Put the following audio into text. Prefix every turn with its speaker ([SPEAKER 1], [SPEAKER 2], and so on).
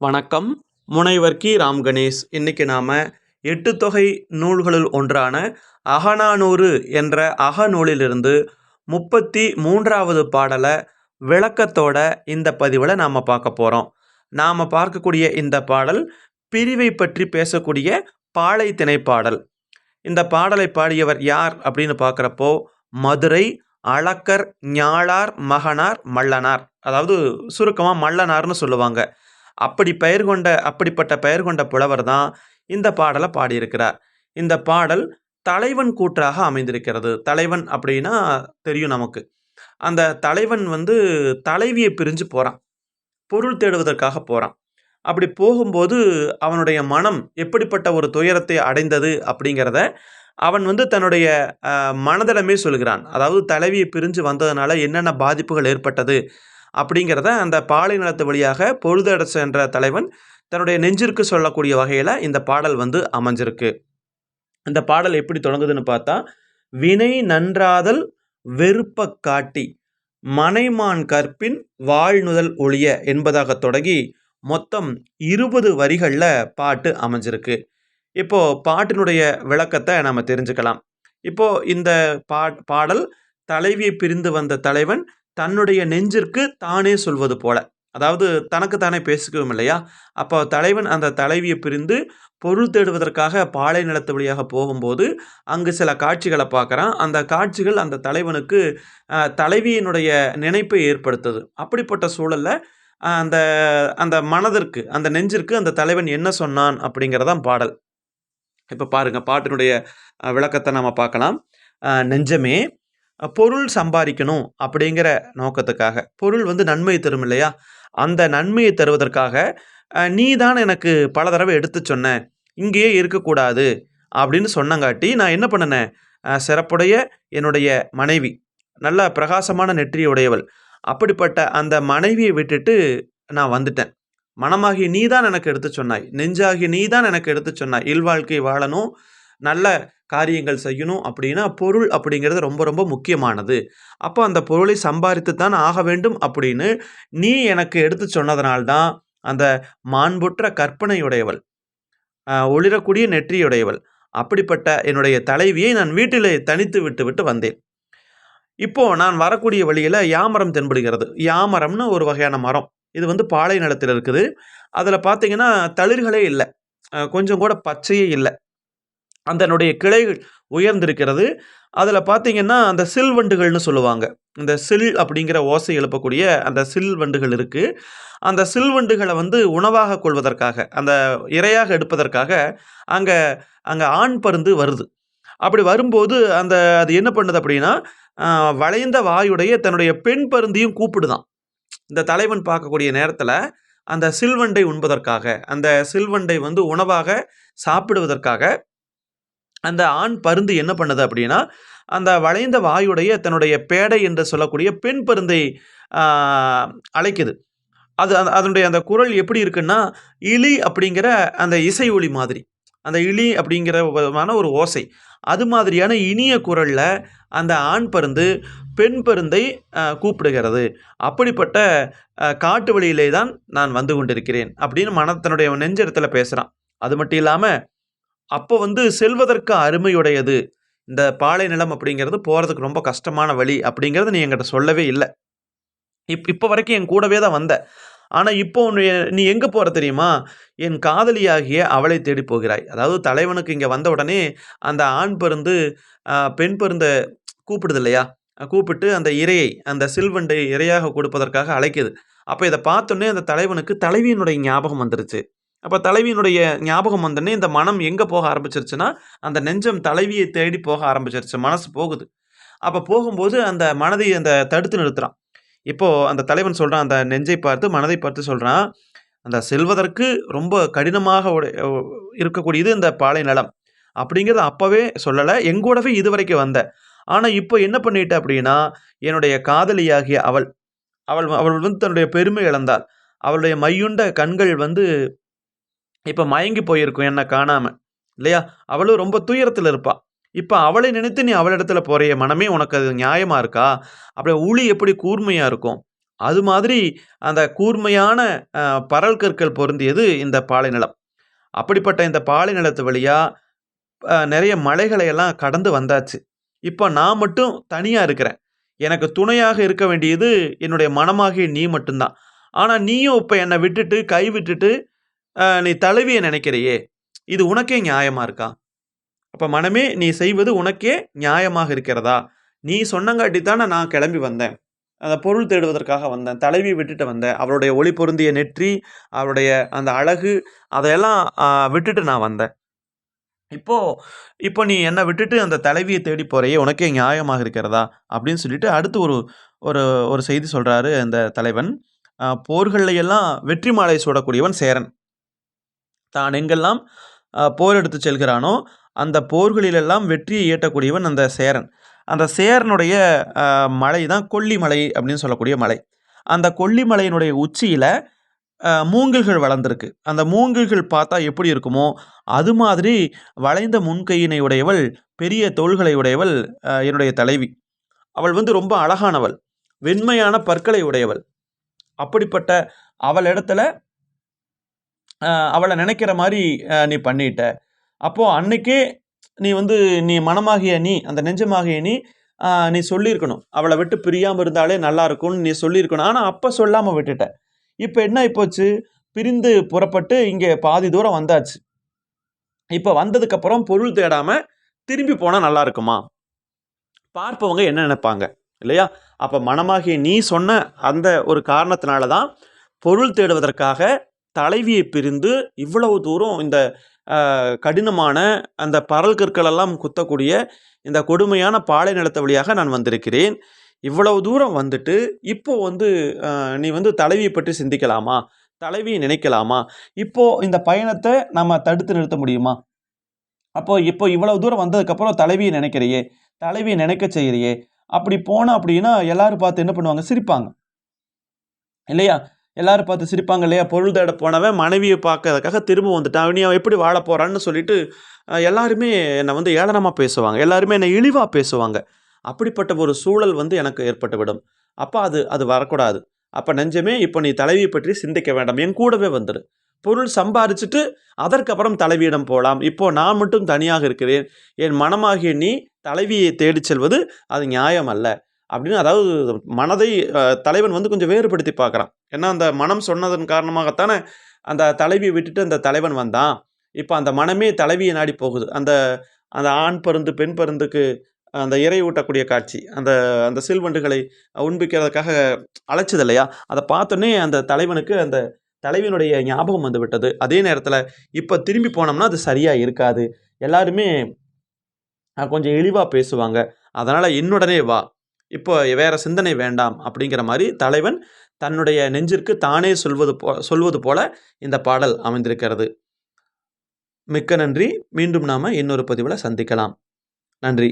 [SPEAKER 1] வணக்கம். முனைவர் கி. ராம் கணேஷ். இன்னைக்கு நாம் எட்டு தொகை நூல்களுள் ஒன்றான அகநானூறு என்ற அகநூலிலிருந்து முப்பத்தி மூன்றாவது பாடலை விளக்கத்தோட இந்த பதிவில் நாம் பார்க்க போகிறோம் நாம் பார்க்கக்கூடிய இந்த பாடல் பிரிவை பற்றி பேசக்கூடிய பாலை திணைப்பாடல். இந்த பாடலை பாடியவர் யார் அப்படின்னு பார்க்குறப்போ மதுரை அளக்கர் ஞாழார் மகனார் மல்லனார். அதாவது சுருக்கமாக மல்லனார்னு சொல்லுவாங்க. அப்படி பெயர் கொண்ட அப்படிப்பட்ட பெயர் கொண்ட புலவர் தான் இந்த பாடலை பாடியிருக்கிறார். இந்த பாடல் தலைவன் கூற்றாக அமைந்திருக்கிறது. தலைவன் அப்படின்னா தெரியும் நமக்கு. அந்த தலைவன் வந்து தலைவியை பிரிஞ்சு போகிறான் பொருள் தேடுவதற்காக போகிறான் அப்படி போகும்போது அவனுடைய மனம் எப்படிப்பட்ட ஒரு துயரத்தை அடைந்தது அப்படிங்கிறத அவன் வந்து தன்னுடைய மனதளமே மனதிடமே சொல்கிறான். அதாவது தலைவியை பிரிஞ்சு வந்ததுனால என்னென்ன பாதிப்புகள் ஏற்பட்டது அப்படிங்கிறத அந்த பாலை நிலத்து வழியாக பொழுதட சென்ற தலைவன் தன்னுடைய நெஞ்சிற்கு சொல்லக்கூடிய வகையில் இந்த பாடல் வந்து அமைஞ்சிருக்கு. இந்த பாடல் எப்படி தொடங்குதுன்னு பார்த்தா வினை நன்றாதல் வெறுப்ப காட்டி மனைமான் கற்பின் வாழ்நுதல் ஒழிய என்பதாக தொடங்கி மொத்தம் இருபது வரிகளில் பாட்டு அமைஞ்சிருக்கு. இப்போது பாட்டினுடைய விளக்கத்தை நம்ம தெரிஞ்சுக்கலாம். இப்போது இந்த பா பாடல் தலைவியை பிரிந்து வந்த தலைவன் தன்னுடைய நெஞ்சிற்கு தானே சொல்வது போல. அதாவது தனக்கு தானே பேசிக்கவும் இல்லையா? அப்போ தலைவன் அந்த தலைவியை பிரிந்து பொருள் தேடுவதற்காக பாலை நிலத்து வழியாக போகும்போது அங்கு சில காட்சிகளை பார்க்குறான். அந்த காட்சிகள் அந்த தலைவனுக்கு தலைவியினுடைய நினைப்பை ஏற்படுத்துது. அப்படிப்பட்ட சூழல்ல அந்த அந்த மனதிற்கு அந்த நெஞ்சிற்கு அந்த தலைவன் என்ன சொன்னான் அப்படிங்கிறதான் பாடல். இப்போ பாருங்கள் பாட்டினுடைய விளக்கத்தை நம்ம பார்க்கலாம். நெஞ்சமே பொருள் சம்பாதிக்கணும் அப்படிங்கிற நோக்கத்துக்காக. பொருள் வந்து நன்மை தரும் இல்லையா? அந்த நன்மையை தருவதற்காக நீ தான் எனக்கு பல தடவை எடுத்து சொன்ன. இங்கேயே இருக்கக்கூடாது. அப்படின்னு சொன்னங்காட்டி நான் என்ன பண்ணினேன்? சிறப்புடைய என்னுடைய மனைவி நல்ல பிரகாசமான நெற்றியுடையவள். அப்படிப்பட்ட அந்த மனைவியை விட்டுட்டு நான் வந்துட்டேன். மனமாகி நீ தான் எனக்கு எடுத்து சொன்னாய். நெஞ்சாகி நீ தான் எனக்கு எடுத்து சொன்னாய். இல்வாழ்க்கை வாழணும். நல்ல காரியங்கள் செய்யணும் அப்படின்னா பொருள் அப்படிங்கிறது ரொம்ப ரொம்ப முக்கியமானது. அப்போ அந்த பொருளை சம்பாதித்து தான் ஆக வேண்டும் அப்படின்னு நீ எனக்கு எடுத்து சொன்னதனால்தான் அந்த மாண்புற்ற கற்பனையுடையவள் ஒளிரக்கூடிய நெற்றியுடையவள் அப்படிப்பட்ட என்னுடைய தலைவியை நான் வீட்டிலே தனித்து விட்டு விட்டு வந்தேன். இப்போ நான் வரக்கூடிய வழியில் யாமரம் தென்படுகிறது. யாமரம்னு ஒரு வகையான மரம். இது வந்து பாலை நிலத்தில் இருக்குது. அதில் பார்த்தீங்கன்னா தளிர்களே இல்லை. கொஞ்சம் கூட பச்சையே இல்லை. அதனுடைய கிளைகள் உயர்ந்திருக்கிறது. அதில் பார்த்தீங்கன்னா அந்த சில் வண்டுகள்னு சொல்லுவாங்க. இந்த சில் அப்படிங்கிற ஓசை எழுப்பக்கூடிய அந்த சில் வண்டுகள் இருக்குது அந்த சில்வண்டுகளை வந்து உணவாக கொள்வதற்காக அந்த இரையாக எடுப்பதற்காக அங்கே அங்கே ஆண் பருந்து வருது. அப்படி வரும்போது அந்த அது என்ன பண்ணுது அப்படின்னா வளைந்த வாயுடைய தன்னுடைய பெண் பருந்தியும் கூப்பிடுதான். இந்த தலைவன் பார்க்கக்கூடிய நேரத்தில் அந்த சில்வண்டை உண்பதற்காக அந்த சில்வண்டை வந்து உணவாக சாப்பிடுவதற்காக அந்த ஆண் பருந்து என்ன பண்ணுது அப்படின்னா அந்த வளைந்த வாயுடைய தன்னுடைய பேடை என்று சொல்லக்கூடிய பெண் பருந்தை அழைக்குது. அது அதனுடைய அந்த குரல் எப்படி இருக்குன்னா இலி அப்படிங்கிற அந்த இசை ஒலி மாதிரி. அந்த இலி அப்படிங்கிற விதமான ஒரு ஓசை. அது மாதிரியான இனிய குரலில் அந்த ஆண் பருந்து பெண் பருந்தை கூப்பிடுகிறது. அப்படிப்பட்ட காட்டு வழியிலே தான் நான் வந்து கொண்டிருக்கிறேன் அப்படின்னு மனத்தனுடைய நெஞ்சஇடத்துல பேசுகிறான் அது மட்டும் இல்லாமல் அப்போ வந்து செல்வதற்கு அருமையுடையது. இந்த பாலை நிலம் அப்படிங்கிறது போகிறதுக்கு ரொம்ப கஷ்டமான வழி அப்படிங்கிறது நீ என்கிட்ட சொல்லவே இல்லை. இப் இப்போ வரைக்கும் என் கூடவே தான் வந்த. ஆனால் இப்போ உன்னை நீ எங்கே போகிற தெரியுமா? என் காதலியாகிய அவளை தேடி போகிறாய். அதாவது தலைவனுக்கு இங்கே வந்த உடனே அந்த ஆண் பருந்து பெண் பருந்தை கூப்பிடுது இல்லையா? கூப்பிட்டு அந்த இரையை அந்த சில்வண்டை இரையாக கொடுப்பதற்காக அழைக்குது. அப்போ இதை பார்த்தோன்னே அந்த தலைவனுக்கு தலைவியினுடைய ஞாபகம் வந்துருச்சு. அப்போ தலைவியினுடைய ஞாபகம் வந்தோடனே இந்த மனம் எங்கே போக ஆரம்பிச்சிருச்சுன்னா அந்த நெஞ்சம் தலைவியை தேடி போக ஆரம்பிச்சிருச்சு. மனசு போகுது. அப்போ போகும்போது அந்த மனதை அந்த தடுத்து நிறுத்துறான். இப்போது அந்த தலைவன் சொல்கிறான் அந்த நெஞ்சை பார்த்து மனதை பார்த்து சொல்கிறான் அந்த செல்வதற்கு ரொம்ப கடினமாக இருக்கக்கூடியது இந்த பாலை நிலம். அப்படிங்கிறத அப்போவே சொல்லலை. எங்கூடவே இதுவரைக்கும் வந்த. ஆனால் இப்போ என்ன பண்ணிட்ட அப்படின்னா என்னுடைய காதலியாகிய அவள் அவள் அவள் வந்து தன்னுடைய பெருமை இழந்தாள். அவளுடைய மையுண்ட கண்கள் வந்து இப்போ மயங்கி போயிருக்கும் என்னை காணாமல் இல்லையா? அவளும் ரொம்ப துயரத்தில் இருப்பா. இப்போ அவளை நினைத்து நீ அவளிடத்துல போகிற மனமே உனக்கு அது நியாயமாக இருக்கா? அப்படியே உளி எப்படி கூர்மையாக இருக்கும்? அது மாதிரி அந்த கூர்மையான பரல் கற்கள் பொருந்தியது இந்த பாலை நிலம் அப்படிப்பட்ட இந்த பாலை நிலத்து நிறைய மலைகளை எல்லாம் கடந்து வந்தாச்சு. இப்போ நான் மட்டும் தனியாக இருக்கிறேன். எனக்கு துணையாக இருக்க வேண்டியது என்னுடைய மனமாகிய நீ மட்டும்தான். ஆனால் நீயும் இப்போ என்னை விட்டுட்டு கை விட்டுட்டு நீ தழுவிய நினைக்கிறையே இது உனக்கே நியாயமா இருக்கா? அப்ப மனமே நீ செய்வது உனக்கே நியாயமாக இருக்கிறதா? நீ சொன்னங்காட்டி தானே நான் கிளம்பி வந்தேன். அந்த பொருள் தேடுவதற்காக வந்தேன் தலைவி விட்டுட்டு வந்தேன். அவருடைய ஒளி பொருந்திய நெற்றி அவருடைய அந்த அழகு அதையெல்லாம் விட்டுட்டு நான் வந்தேன். இப்போ இப்போ நீ என்னை விட்டுட்டு அந்த தலைவியை தேடி போறையே உனக்கே நியாயமாக இருக்கிறதா? அப்படின்னு சொல்லிட்டு அடுத்து ஒரு ஒரு ஒரு செய்தி சொல்றாரு அந்த தலைவன். போர்களையெல்லாம் வெற்றி மாலை சூடக்கூடியவன் சேரன். தான் எங்கெல்லாம் போர் எடுத்து செல்கிறானோ அந்த போர்களிலெல்லாம் வெற்றியை ஈட்டக்கூடியவன் அந்த சேரன். அந்த சேரனுடைய மலை தான் கொல்லிமலை அப்படின்னு சொல்லக்கூடிய மலை. அந்த கொல்லிமலையினுடைய உச்சியில் மூங்கில்கள் வளர்ந்துருக்கு. அந்த மூங்கில்கள் பார்த்தா எப்படி இருக்குமோ அது மாதிரி வளைந்த முன்கையினை உடையவள் பெரிய தோள்களை உடையவள் என்னுடைய தலைவி. அவள் வந்து ரொம்ப அழகானவள். வெண்மையான பற்களை உடையவள். அப்படிப்பட்ட அவள் இடத்துல அவளை நினைக்கிற மாதிரி நீ பண்ணிட்ட. அப்போ அன்னைக்கே நீ வந்து நீ மனமாகிய நீ அந்த நெஞ்சமாகிய நீ நீ சொல்லியிருக்கணும். அவளை விட்டு பிரியாமல் இருந்தாலே நல்லா இருக்கும்னு நீ சொல்லியிருக்கணும். ஆனால் அப்போ சொல்லாமல் விட்டுட்ட. இப்போ என்ன ஆகிப்போச்சு பிரிந்து புறப்பட்டு இங்கே பாதி தூரம் வந்தாச்சு. இப்போ வந்ததுக்கப்புறம் பொருள் தேடாமல் திரும்பி போனால் நல்லா இருக்குமா? பார்ப்பவங்க என்ன நினைப்பாங்க இல்லையா? அப்போ மனமாகிய நீ சொன்ன அந்த ஒரு காரணத்தினால தான் பொருள் தேடுவதற்காக தலைவியை பிரிந்து இவ்வளவு தூரம் இந்த கடினமான அந்த பரல் கற்களெல்லாம் குத்தக்கூடிய இந்த கொடுமையான பாலை நிலத்த வழியாக நான் வந்திருக்கிறேன். இவ்வளவு தூரம் வந்துட்டு இப்போ வந்து நீ வந்து தலைவியை பற்றி சிந்திக்கலாமா? தலைவியை நினைக்கலாமா? இப்போ இந்த பயணத்தை நம்ம தடுத்து நிறுத்த முடியுமா? அப்போ இப்போ இவ்வளவு தூரம் வந்ததுக்கப்புறம் தலைவியை நினைக்கிறையே? தலைவியை நினைக்க செய்கிறியே? அப்படி போனால் அப்படின்னா எல்லாரும் பார்த்து என்ன பண்ணுவாங்க? சிரிப்பாங்க. இல்லையா? எல்லோரும் பார்த்து சிரிப்பாங்க இல்லையா? பொருள் தேட போனவன் மனைவியை பார்க்கறதுக்காக திரும்ப வந்துட்டான். அவனி அவன் எப்படி வாழ போகிறான்னு சொல்லிட்டு எல்லாருமே என்னை வந்து ஏளனமாக பேசுவாங்க. எல்லாருமே என்னை இழிவாக பேசுவாங்க. அப்படிப்பட்ட ஒரு சூழல் வந்து எனக்கு ஏற்பட்டுவிடும். அப்போ அது அது வரக்கூடாது. அப்போ நெஞ்சமே இப்போ நீ தலைவியை பற்றி சிந்திக்க வேண்டாம். என் கூடவே வந்துடு பொருள் சம்பாரிச்சுட்டு அதற்கப்புறம் தலைவியிடம் போகலாம் இப்போது நான் மட்டும் தனியாக இருக்கிறேன். என் மனமாகிய நீ தலைவியை தேடிச் செல்வது அது நியாயம் அல்ல அப்படின்னு அதாவது மனதை தலைவன் வந்து கொஞ்சம் வேறுபடுத்தி பார்க்குறான். ஏன்னா அந்த மனம் சொன்னதன் காரணமாகத்தானே அந்த தலைவியை விட்டுட்டு அந்த தலைவன் வந்தான். இப்போ அந்த மனமே தலைவியை நாடி போகுது. அந்த அந்த ஆண் பருந்து பெண் பருந்துக்கு அந்த இறை ஊட்டக்கூடிய காட்சி அந்த அந்த சில்வண்டுகளை உண்பிக்கிறதுக்காக அழைச்சது இல்லையா அதை பார்த்தோன்னே அந்த தலைவனுக்கு அந்த தலைவனுடைய ஞாபகம் வந்து விட்டது அதே நேரத்தில் இப்போ திரும்பி போனோம்னா அது சரியாக இருக்காது. எல்லாருமே கொஞ்சம் இழிவாக பேசுவாங்க. அதனால் என்னுடனே வா. இப்போ வேறு சிந்தனை வேண்டாம் அப்படிங்கிற மாதிரி தலைவன் தன்னுடைய நெஞ்சிற்கு தானே சொல்வது போ சொல்வது போல இந்த பாடல் அமைந்திருக்கிறது. மிக்க நன்றி. மீண்டும் நாம் இன்னொரு பதிவில் சந்திக்கலாம். நன்றி.